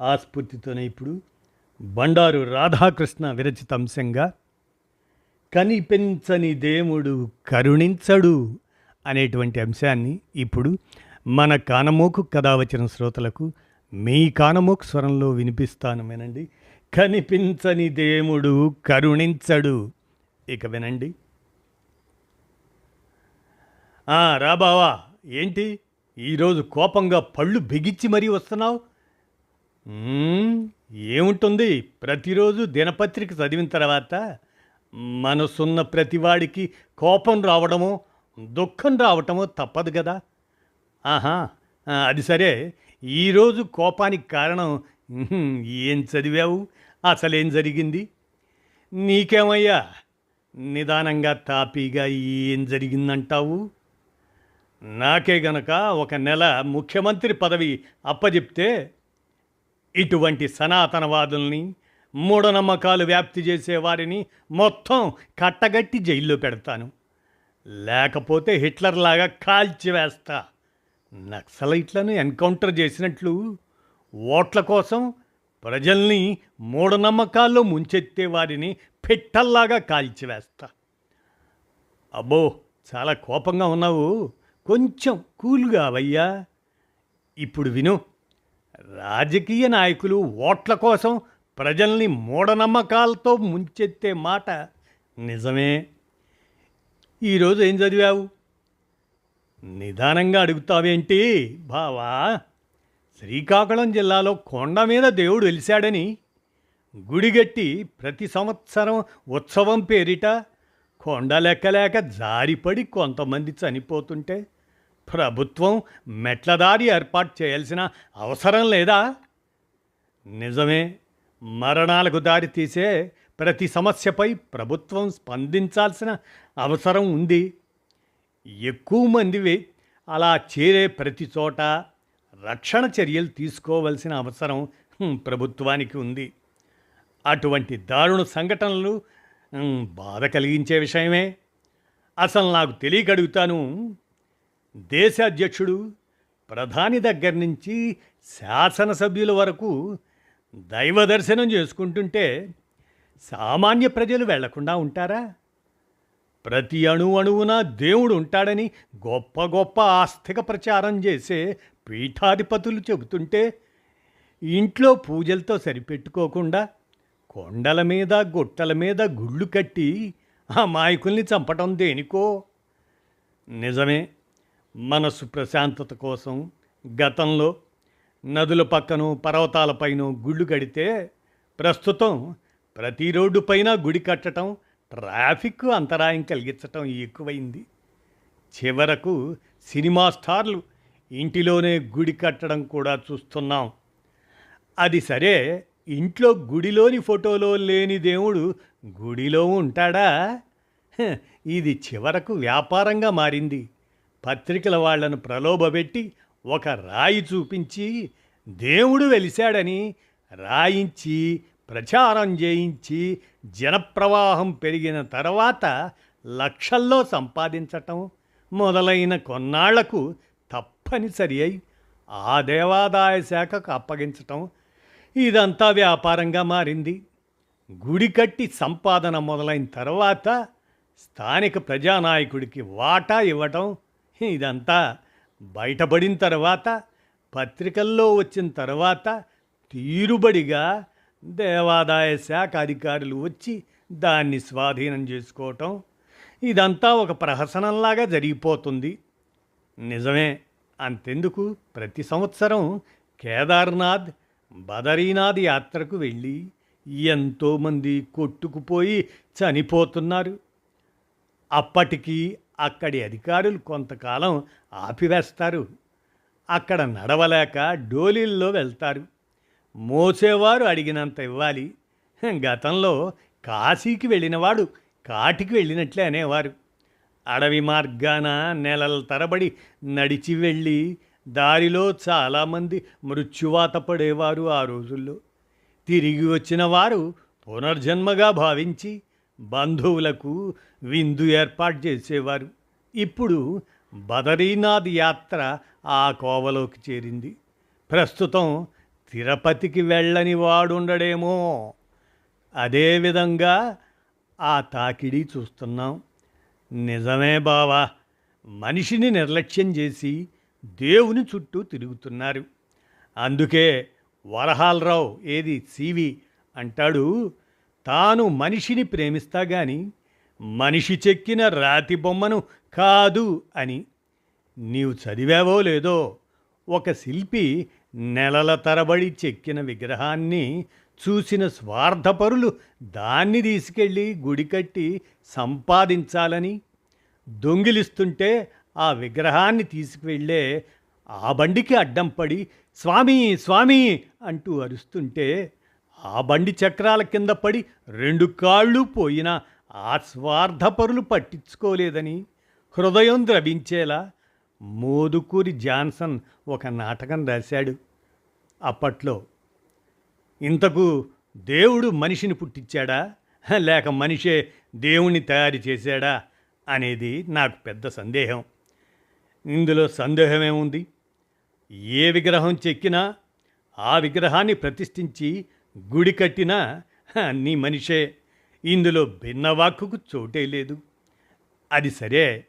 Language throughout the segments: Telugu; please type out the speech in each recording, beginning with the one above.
ఆ స్ఫూర్తితోనే ఇప్పుడు బండారు రాధాకృష్ణ విరచితంశంగా కనిపించని దేవుడు కరుణించడు అనేటువంటి అంశాన్ని ఇప్పుడు మన కానమోకు కథ వచ్చిన శ్రోతలకు మీ కానమోకు స్వరంలో వినిపిస్తాను వినండి. కనిపించని దేవుడు కరుణించడు. ఇక వినండి. రాబావా రా బావా ఏంటి? ఈరోజు కోపంగా పళ్ళు బిగించి మరీ వస్తున్నావు? ఏముంటుంది? ప్రతిరోజు దినపత్రిక చదివిన తర్వాత మనసున్న ప్రతివాడికి కోపం రావడమో దుఃఖం రావటమో తప్పదు కదా. ఆహా అది సరే. ఈరోజు కోపానికి కారణం ఏం చదివావు? అసలేం జరిగింది? నీకేమయ్యా? నిదానంగా తాపీగా ఏం జరిగిందంటావు? నాకే గనక ఒక నెల ముఖ్యమంత్రి పదవి అప్పజెప్తే ఇటువంటి సనాతనవాదుల్ని మూఢనమ్మకాలు వ్యాప్తి చేసేవారిని మొత్తం కట్టగట్టి జైల్లో పెడతాను. లేకపోతే హిట్లర్లాగా కాల్చివేస్తా నక్సలైట్లను ఎన్కౌంటర్ చేసినట్లు ఓట్ల కోసం ప్రజల్ని మూఢనమ్మకాల్లో ముంచెత్తే వారిని పెట్టల్లాగా కాల్చివేస్తా అబ్బో చాలా కోపంగా ఉన్నావు. కొంచెం కూల్గా అవయ్యా. ఇప్పుడు విను. రాజకీయ నాయకులు ఓట్ల కోసం ప్రజల్ని మూఢనమ్మకాలతో ముంచెత్తే మాట నిజమే. ఈరోజు ఏం చదివావు? నిదానంగా అడుగుతావేంటి బావా? శ్రీకాకుళం జిల్లాలో కొండ మీద దేవుడు వెలిశాడని గుడిగట్టి ప్రతి సంవత్సరం ఉత్సవం పేరిట కొండ లెక్కలేక జారిపడి కొంతమంది చనిపోతుంటే ప్రభుత్వం మెట్లదారి ఏర్పాటు చేయాల్సిన అవసరం లేదా? నిజమే మరణాలకు దారి తీసే ప్రతి సమస్యపై ప్రభుత్వం స్పందించాల్సిన అవసరం ఉంది. ఎక్కువ మందివి అలా చేరే ప్రతి చోట రక్షణ చర్యలు తీసుకోవలసిన అవసరం ప్రభుత్వానికి ఉంది. అటువంటి దారుణ సంఘటనలు బాధ కలిగించే విషయమే. అసలు నాకు తెలియగడుగుతాను దేశ అధ్యక్షుడు ప్రధాని దగ్గర నుంచి శాసనసభ్యుల వరకు దైవ దర్శనం చేసుకుంటుంటే సామాన్య ప్రజలు వెళ్ళకుండా ఉంటారా? ప్రతి అణు అణువున దేవుడు ఉంటాడని గొప్ప గొప్ప ఆస్తిక ప్రచారం చేసే పీఠాధిపతులు చెబుతుంటే ఇంట్లో పూజలతో సరిపెట్టుకోకుండా కొండల మీద గుట్టల మీద గుళ్ళు కట్టి ఆ మాయకుల్ని చంపటం దేనికో? నిజమే. మనసు ప్రశాంతత కోసం గతంలో నదుల పక్కన పర్వతాలపైన గుళ్ళు కడితే ప్రస్తుతం ప్రతి రోడ్డు పైన గుడి కట్టడం ట్రాఫిక్ అంతరాయం కలిగించటం ఎక్కువైంది. చివరకు సినిమా స్టార్లు ఇంటిలోనే గుడి కట్టడం కూడా చూస్తున్నాం. అది సరే ఇంట్లో గుడిలోని ఫోటోలో లేని దేవుడు గుడిలో ఉంటాడా? ఇది చివరకు వ్యాపారంగా మారింది. పత్రికల వాళ్ళను ప్రలోభపెట్టి ఒక రాయి చూపించి దేవుడు వెలిశాడని రాయించి ప్రచారం చేయించి జనప్రవాహం పెరిగిన తర్వాత లక్షల్లో సంపాదించటం మొదలైన కొన్నాళ్ళకు తప్పనిసరి అయి ఆ దేవాదాయ శాఖకు అప్పగించటం ఇదంతా వ్యాపారంగా మారింది. గుడి కట్టి సంపాదన మొదలైన తర్వాత స్థానిక ప్రజానాయకుడికి వాటా ఇవ్వటం ఇదంతా బయటపడిన తర్వాత పత్రికల్లో వచ్చిన తర్వాత తీరుబడిగా దేవాదాయ శాఖ అధికారులు వచ్చి దాన్ని స్వాధీనం చేసుకోవటం ఇదంతా ఒక ప్రహసనంలాగా జరిగిపోతుంది. నిజమే అంతెందుకు? ప్రతి సంవత్సరం కేదార్నాథ్ బదరీనాథ్ యాత్రకు వెళ్ళి ఎంతోమంది కొట్టుకుపోయి చనిపోతున్నారు. అప్పటికి అక్కడి అధికారులు కొంతకాలం ఆపివేస్తారు. అక్కడ నడవలేక డోలీల్లో వెళ్తారు. మోసేవారు అడిగినంత ఇవ్వాలి. గతంలో కాశీకి వెళ్ళినవాడు కాటికి వెళ్ళినట్లే అనేవారు. అడవి మార్గాన నెలల తరబడి నడిచి వెళ్ళి దారిలో చాలామంది మృత్యువాత పడేవారు ఆ రోజుల్లో. తిరిగి వచ్చిన వారు పునర్జన్మగా భావించి బంధువులకు విందు ఏర్పాటు చేసేవారు. ఇప్పుడు బదరీనాథ్ యాత్ర ఆ కోవలోకి చేరింది. ప్రస్తుతం తిరుపతికి వెళ్ళని వాడుండడేమో. అదేవిధంగా ఆ తాకిడి చూస్తున్నాం. నిజమే బావా. మనిషిని నిర్లక్ష్యం చేసి దేవుని చుట్టూ తిరుగుతున్నారు. అందుకే వరహాలరావు ఏది సివి అంటాడు తాను మనిషిని ప్రేమిస్తా గాని మనిషి చెక్కిన రాతి బొమ్మను కాదు అని. నీవు చదివావో లేదో ఒక శిల్పి నెలల తరబడి చెక్కిన విగ్రహాన్ని చూసిన స్వార్థపరులు దాన్ని తీసుకెళ్ళి గుడి కట్టి సంపాదించాలని దొంగిలిస్తుంటే ఆ విగ్రహాన్ని తీసుకువెళ్ళే ఆ బండికి అడ్డం పడి స్వామి స్వామి అంటూ అరుస్తుంటే ఆ బండి చక్రాల కింద పడి రెండు కాళ్ళు పోయినా ఆ స్వార్థపరులు పట్టించుకోలేదని హృదయం ద్రవించేలా మోదుకూరి జాన్సన్ ఒక నాటకం రాశాడు. అప్పట్లో ఇంతకు దేవుడు మనిషిని పుట్టించాడా? లేక మనిషే దేవుణ్ణి తయారు చేశాడా? అనేది నాకు పెద్ద సందేహం. ఇందులో సందేహమేముంది? ఏ విగ్రహం చెక్కినా ఆ విగ్రహాన్ని ప్రతిష్ఠించి గుడి కట్టినా నీ మనిషే. ఇందులో భిన్నవాక్కుకు చోటే లేదు. అది సరే.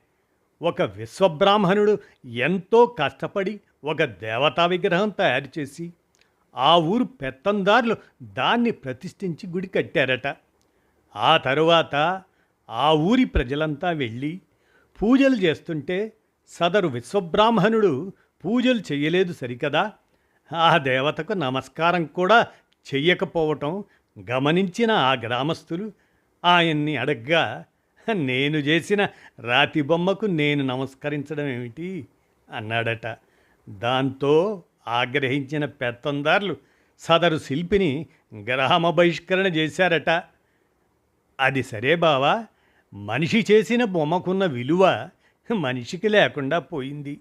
ఒక విశ్వబ్రాహ్మణుడు ఎంతో కష్టపడి ఒక దేవతా విగ్రహం తయారు చేసి ఆ ఊరు పెత్తందారులు దాన్ని ప్రతిష్ఠించి గుడి కట్టారట. ఆ తరువాత ఆ ఊరి ప్రజలంతా వెళ్ళి పూజలు చేస్తుంటే సదరు విశ్వబ్రాహ్మణుడు పూజలు చేయలేదు సరికదా? ఆ దేవతకు నమస్కారం కూడా చెయ్యకపోవటం గమనించిన ఆ గ్రామస్తులు ఆయన్ని అడగ్గా నేను చేసిన రాతి బొమ్మకు నేను నమస్కరించడం ఏమిటి? అన్నాడట. దాంతో ఆగ్రహించిన పెత్తందారులు సదరు శిల్పిని గ్రామ బహిష్కరణ చేశారట. అది సరే బావా మనిషి చేసిన బొమ్మకున్న విలువ మనిషికి లేకుండా పోయింది.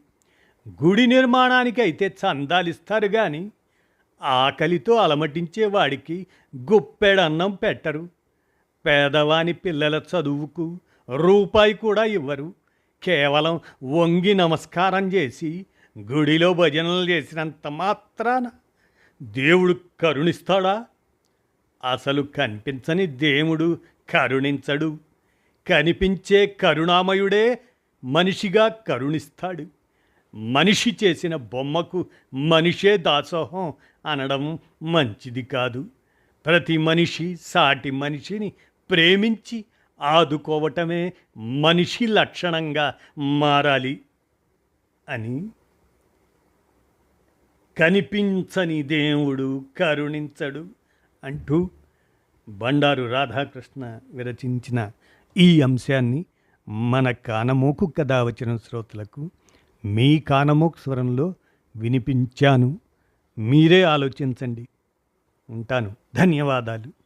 గుడి నిర్మాణానికి అయితే చందాలిస్తారు కానీ ఆకలితో అలమటించే వాడికి గుప్పెడన్నం పెట్టరు. పేదవాని పిల్లల చదువుకు రూపాయి కూడా ఇవ్వరు. కేవలం వంగి నమస్కారం చేసి గుడిలో భజనలు చేసినంత మాత్రాన దేవుడు కరుణిస్తాడా? అసలు కనిపించని దేవుడు కరుణించడు. కనిపించే కరుణామయుడే మనిషిగా కరుణిస్తాడు. మనిషి చేసిన బొమ్మకు మనిషే దాసోహం అనడం మంచిది కాదు. ప్రతి మనిషి సాటి మనిషిని ప్రేమించి ఆదుకోవటమే మనిషి లక్షణంగా మారాలి అని. కనిపించని దేవుడు కరుణించడు అంటూ బండారు రాధాకృష్ణ విరచించిన ఈ అంశాన్ని మన కానమోకు కథ వచ్చిన శ్రోతలకు మీ కానమోక్ స్వరంలో వినిపించాను. మీరే ఆలోచించండి. ఉంటాను. ధన్యవాదాలు.